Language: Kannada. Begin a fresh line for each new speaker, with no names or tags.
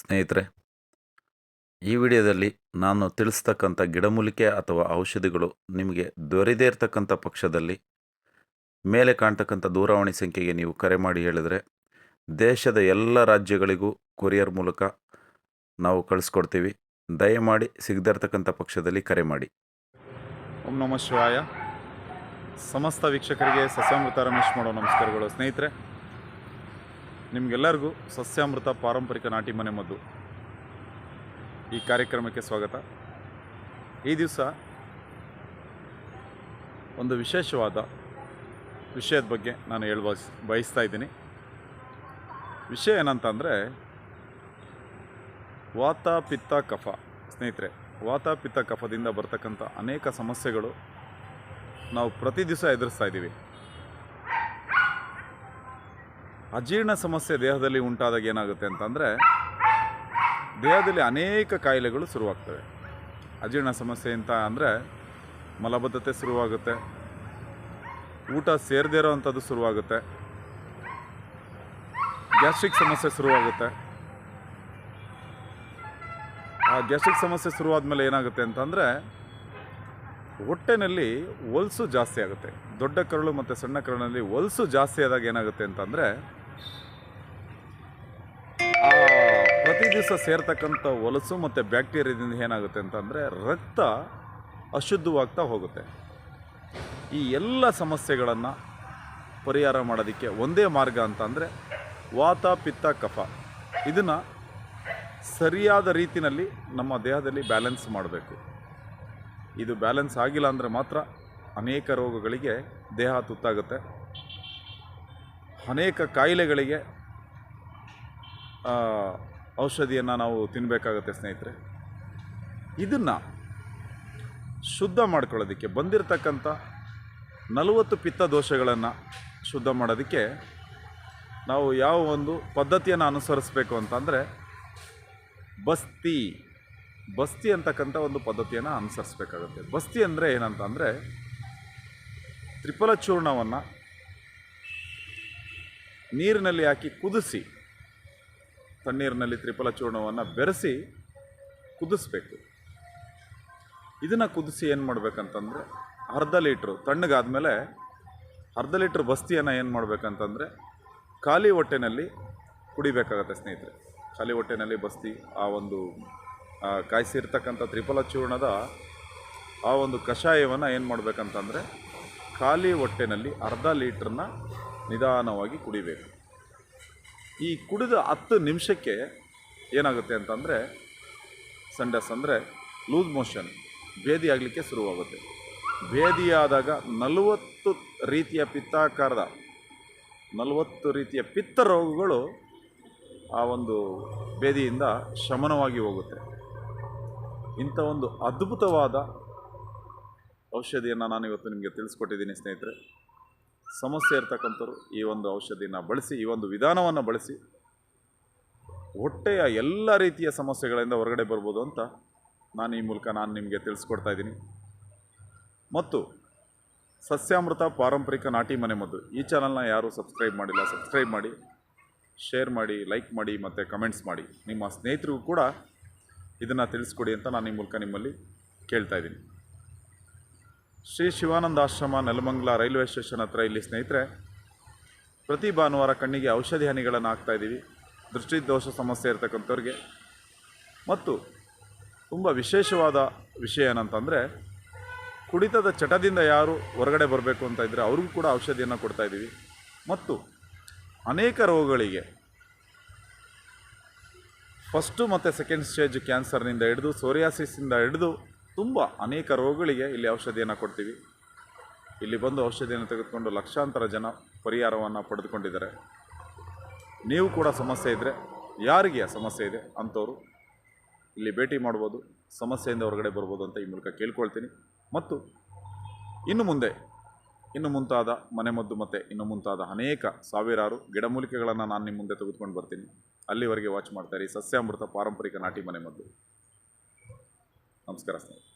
ಸ್ನೇಹಿತರೆ, ಈ ವಿಡಿಯೋದಲ್ಲಿ ನಾನು ತಿಳಿಸ್ತಕ್ಕಂಥ ಗಿಡಮೂಲಿಕೆ ಅಥವಾ ಔಷಧಿಗಳು ನಿಮಗೆ ದೊರೆದೇ ಇರತಕ್ಕಂಥ ಪಕ್ಷದಲ್ಲಿ ಮೇಲೆ ಕಾಣ್ತಕ್ಕಂಥ ದೂರವಾಣಿ ಸಂಖ್ಯೆಗೆ ನೀವು ಕರೆ ಮಾಡಿ ಹೇಳಿದರೆ ದೇಶದ ಎಲ್ಲ ರಾಜ್ಯಗಳಿಗೂ ಕೊರಿಯರ್ ಮೂಲಕ ನಾವು ಕಳಿಸ್ಕೊಡ್ತೀವಿ. ದಯಮಾಡಿ ಸಿಗದೇ ಪಕ್ಷದಲ್ಲಿ ಕರೆ ಮಾಡಿ.
ಓಂ ನಮಃ ಶಿವಾಯ. ಸಮಸ್ತ ವೀಕ್ಷಕರಿಗೆ ಸಸ್ಯಾಮೃತ ರಮೇಶ್ ಮಾಡೋ ನಮಸ್ಕಾರಗಳು. ಸ್ನೇಹಿತರೆ ನಿಮಗೆಲ್ಲರಿಗೂ ಸಸ್ಯಾಮೃತ ಪಾರಂಪರಿಕ ನಾಟಿ ಮನೆ ಮದ್ದು. ಈ ಕಾರ್ಯಕ್ರಮಕ್ಕೆ ಸ್ವಾಗತ. ಈ ದಿವಸ ಒಂದು ವಿಶೇಷವಾದ ವಿಷಯದ ಬಗ್ಗೆ ನಾನು ಹೇಳ ಬಯಸ್ ಬಯಸ್ತಾ ಇದ್ದೀನಿ. ವಿಷಯ ಏನಂತಂದರೆ, ವಾತ, ಪಿತ್ತ, ಕಫ. ಸ್ನೇಹಿತರೆ, ವಾತ, ಪಿತ್ತ, ಕಫದಿಂದ ಬರ್ತಕ್ಕಂಥ ಅನೇಕ ಸಮಸ್ಯೆಗಳು ನಾವು ಪ್ರತಿ ದಿವಸ ಎದುರಿಸ್ತಾ ಇದ್ದೀವಿ. ಅಜೀರ್ಣ ಸಮಸ್ಯೆ ದೇಹದಲ್ಲಿ ಉಂಟಾದಾಗ ಏನಾಗುತ್ತೆ ಅಂತಂದರೆ ದೇಹದಲ್ಲಿ ಅನೇಕ ಕಾಯಿಲೆಗಳು ಶುರುವಾಗ್ತವೆ. ಅಜೀರ್ಣ ಸಮಸ್ಯೆ ಅಂತ ಅಂದರೆ ಮಲಬದ್ಧತೆ ಶುರುವಾಗುತ್ತೆ. ಊಟ ಸೇರದೇ ಇರೋವಂಥದ್ದು ಶುರುವಾಗುತ್ತೆ. ಗ್ಯಾಸ್ಟ್ರಿಕ್ ಸಮಸ್ಯೆ ಶುರುವಾಗುತ್ತೆ. ಆ ಗ್ಯಾಸ್ಟ್ರಿಕ್ ಸಮಸ್ಯೆ ಶುರುವಾದ ಮೇಲೆ ಏನಾಗುತ್ತೆ ಅಂತಂದರೆ ಹೊಟ್ಟೆನಲ್ಲಿ ಹೊಲಸು ಜಾಸ್ತಿ ಆಗುತ್ತೆ. ದೊಡ್ಡ ಕರಳು ಮತ್ತು ಸಣ್ಣ ಕರಳಿನಲ್ಲಿ ಹೊಲಸು ಜಾಸ್ತಿ ಆದಾಗ ಏನಾಗುತ್ತೆ ಅಂತಂದರೆ ಪ್ರತಿ ದಿವಸ ಸೇರ್ತಕ್ಕಂಥ ಹೊಲಸು ಮತ್ತು ಬ್ಯಾಕ್ಟೀರಿಯಾದಿಂದ ಏನಾಗುತ್ತೆ ಅಂತಂದರೆ ರಕ್ತ ಅಶುದ್ಧವಾಗ್ತಾ ಹೋಗುತ್ತೆ. ಈ ಎಲ್ಲ ಸಮಸ್ಯೆಗಳನ್ನು ಪರಿಹಾರ ಮಾಡೋದಕ್ಕೆ ಒಂದೇ ಮಾರ್ಗ ಅಂತಂದರೆ ವಾತ, ಪಿತ್ತ, ಕಫ. ಇದನ್ನು ಸರಿಯಾದ ರೀತಿಯಲ್ಲಿ ನಮ್ಮ ದೇಹದಲ್ಲಿ ಬ್ಯಾಲೆನ್ಸ್ ಮಾಡಬೇಕು. ಇದು ಬ್ಯಾಲೆನ್ಸ್ ಆಗಿಲ್ಲ ಅಂದರೆ ಮಾತ್ರ ಅನೇಕ ರೋಗಗಳಿಗೆ ದೇಹ ತುತ್ತಾಗುತ್ತೆ. ಅನೇಕ ಕಾಯಿಲೆಗಳಿಗೆ ಔಷಧಿಯನ್ನು ನಾವು ತಿನ್ನಬೇಕಾಗುತ್ತೆ ಸ್ನೇಹಿತರೆ. ಇದನ್ನು ಶುದ್ಧ ಮಾಡ್ಕೊಳ್ಳೋದಕ್ಕೆ, ಬಂದಿರತಕ್ಕಂಥ ನಲವತ್ತು ಪಿತ್ತ ದೋಷಗಳನ್ನು ಶುದ್ಧ ಮಾಡೋದಕ್ಕೆ ನಾವು ಯಾವ ಒಂದು ಪದ್ಧತಿಯನ್ನು ಅನುಸರಿಸಬೇಕು ಅಂತಂದರೆ, ಬಸ್ತಿ. ಬಸ್ತಿ ಅಂತಕ್ಕಂಥ ಒಂದು ಪದ್ಧತಿಯನ್ನು ಅನುಸರಿಸಬೇಕಾಗುತ್ತೆ. ಬಸ್ತಿ ಅಂದರೆ ಏನಂತ ಅಂದರೆ ತ್ರಿಫಲ ಚೂರ್ಣವನ್ನು ನೀರಿನಲ್ಲಿ ಹಾಕಿ ಕುದಿಸಿ, ತಣ್ಣೀರಿನಲ್ಲಿ ತ್ರಿಫಲ ಚೂರ್ಣವನ್ನು ಬೆರೆಸಿ ಕುದಿಸ್ಬೇಕು. ಇದನ್ನು ಕುದಿಸಿ ಏನು ಮಾಡಬೇಕಂತಂದರೆ ಅರ್ಧ ಲೀಟ್ರು ತಣ್ಣಗಾದ್ಮೇಲೆ ಅರ್ಧ ಲೀಟ್ರ್ ಬಸ್ತಿಯನ್ನು ಏನು ಮಾಡಬೇಕಂತಂದರೆ ಖಾಲಿ ಹೊಟ್ಟೆನಲ್ಲಿ ಕುಡಿಬೇಕಾಗತ್ತೆ ಸ್ನೇಹಿತರೆ. ಖಾಲಿ ಹೊಟ್ಟೆನಲ್ಲಿ ಬಸ್ತಿ ಆ ಒಂದು ಕಾಯಿಸಿರ್ತಕ್ಕಂಥ ತ್ರಿಫಲ ಚೂರ್ಣದ ಆ ಒಂದು ಕಷಾಯವನ್ನು ಏನು ಮಾಡಬೇಕಂತಂದರೆ ಖಾಲಿ ಹೊಟ್ಟೆನಲ್ಲಿ ಅರ್ಧ ಲೀಟ್ರನ್ನ ನಿಧಾನವಾಗಿ ಕುಡಿಬೇಕು. ಈ ಕುಡಿದ ಹತ್ತು ನಿಮಿಷಕ್ಕೆ ಏನಾಗುತ್ತೆ ಅಂತಂದರೆ ಸಂಡಸ್ ಅಂದರೆ ಲೂಸ್ ಮೋಷನ್, ಭೇದಿ ಆಗಲಿಕ್ಕೆ ಶುರುವಾಗುತ್ತೆ. ಭೇದಿಯಾದಾಗ ನಲವತ್ತು ರೀತಿಯ ಪಿತ್ತಾಕಾರದ, ನಲವತ್ತು ರೀತಿಯ ಪಿತ್ತ ರೋಗಗಳು ಆ ಒಂದು ಭೇದಿಯಿಂದ ಶಮನವಾಗಿ ಹೋಗುತ್ತೆ. ಇಂಥ ಒಂದು ಅದ್ಭುತವಾದ ಔಷಧಿಯನ್ನು ನಾನು ಇವತ್ತು ನಿಮಗೆ ತಿಳಿಸ್ಕೊಟ್ಟಿದ್ದೀನಿ ಸ್ನೇಹಿತರೆ. ಸಮಸ್ಯೆ ಇರ್ತಕ್ಕಂಥವ್ರು ಈ ಒಂದು ಔಷಧಿಯನ್ನು ಬಳಸಿ, ಈ ಒಂದು ವಿಧಾನವನ್ನು ಬಳಸಿ, ಹೊಟ್ಟೆಯ ಎಲ್ಲ ರೀತಿಯ ಸಮಸ್ಯೆಗಳಿಂದ ಹೊರಗಡೆ ಬರ್ಬೋದು ಅಂತ ನಾನು ಈ ಮೂಲಕ ನಾನು ನಿಮಗೆ ತಿಳಿಸ್ಕೊಡ್ತಾ ಇದ್ದೀನಿ. ಮತ್ತು ಸಸ್ಯಾಮೃತ ಪಾರಂಪರಿಕ ನಾಟಿ ಮನೆ ಮದ್ದು, ಈ ಚಾನಲ್ನ ಯಾರೂ ಸಬ್ಸ್ಕ್ರೈಬ್ ಮಾಡಿಲ್ಲ, ಸಬ್ಸ್ಕ್ರೈಬ್ ಮಾಡಿ, ಶೇರ್ ಮಾಡಿ, ಲೈಕ್ ಮಾಡಿ ಮತ್ತು ಕಮೆಂಟ್ಸ್ ಮಾಡಿ. ನಿಮ್ಮ ಸ್ನೇಹಿತರಿಗೂ ಕೂಡ ಇದನ್ನು ತಿಳಿಸ್ಕೊಡಿ ಅಂತ ನಾನು ಈ ಮೂಲಕ ನಿಮ್ಮಲ್ಲಿ ಕೇಳ್ತಾ ಇದ್ದೀನಿ. ಶ್ರೀ ಶಿವಾನಂದ ಆಶ್ರಮ, ನೆಲಮಂಗಲ ರೈಲ್ವೆ ಸ್ಟೇಷನ್ ಹತ್ರ ಇಲ್ಲಿ ಸ್ನೇಹಿತರೆ, ಪ್ರತಿ ಭಾನುವಾರ ಕಣ್ಣಿಗೆ ಔಷಧಿ ಹನಿಗಳನ್ನು ಹಾಕ್ತಾಯಿದ್ದೀವಿ ದೃಷ್ಟಿ ದೋಷ ಸಮಸ್ಯೆ ಇರತಕ್ಕಂಥವ್ರಿಗೆ. ಮತ್ತು ತುಂಬ ವಿಶೇಷವಾದ ವಿಷಯ ಏನಂತಂದರೆ, ಕುಡಿತದ ಚಟದಿಂದ ಯಾರು ಹೊರಗಡೆ ಬರಬೇಕು ಅಂತ ಇದ್ದರೆ ಅವ್ರಿಗೂ ಕೂಡ ಔಷಧಿಯನ್ನು ಕೊಡ್ತಾಯಿದ್ದೀವಿ ಮತ್ತು ಅನೇಕ ರೋಗಗಳಿಗೆ ಫಸ್ಟು ಮತ್ತು ಸೆಕೆಂಡ್ ಸ್ಟೇಜ್ ಕ್ಯಾನ್ಸರ್ನಿಂದ ಹಿಡಿದು ಸೋರಿಯಾಸಿಸಿಂದ ಹಿಡಿದು ತುಂಬ ಅನೇಕ ರೋಗಗಳಿಗೆ ಇಲ್ಲಿ ಔಷಧಿಯನ್ನು ಕೊಡ್ತೀವಿ. ಇಲ್ಲಿ ಬಂದು ಔಷಧಿಯನ್ನು ತೆಗೆದುಕೊಂಡು ಲಕ್ಷಾಂತರ ಜನ ಪರಿಹಾರವನ್ನು ಪಡೆದುಕೊಂಡಿದ್ದಾರೆ. ನೀವು ಕೂಡ ಸಮಸ್ಯೆ ಇದ್ದರೆ ಯಾರಿಗೆ ಸಮಸ್ಯೆ ಇದೆ ಅಂಥವ್ರು ಇಲ್ಲಿ ಭೇಟಿ ಮಾಡ್ಬೋದು, ಸಮಸ್ಯೆಯಿಂದ ಹೊರಗಡೆ ಬರ್ಬೋದು ಅಂತ ಈ ಮೂಲಕ ಕೇಳ್ಕೊಳ್ತೀನಿ. ಮತ್ತು ಇನ್ನು ಮುಂದೆ ಇನ್ನು ಮುಂತಾದ ಮನೆಮದ್ದು ಮತ್ತು ಇನ್ನು ಮುಂತಾದ ಅನೇಕ ಸಾವಿರಾರು ಗಿಡಮೂಲಿಕೆಗಳನ್ನು ನಾನು ನಿಮ್ಮ ಮುಂದೆ ತೆಗೆದುಕೊಂಡು ಬರ್ತೀನಿ. ಅಲ್ಲಿವರೆಗೆ ವಾಚ್ ಮಾಡ್ತಾ ಇರಿ. ಸಸ್ಯಾಮೃತ ಪಾರಂಪರಿಕ ನಾಟಿ ಮನೆಮದ್ದು. ನಮಸ್ಕಾರ ಸ್ನೇಹಿತರೆ.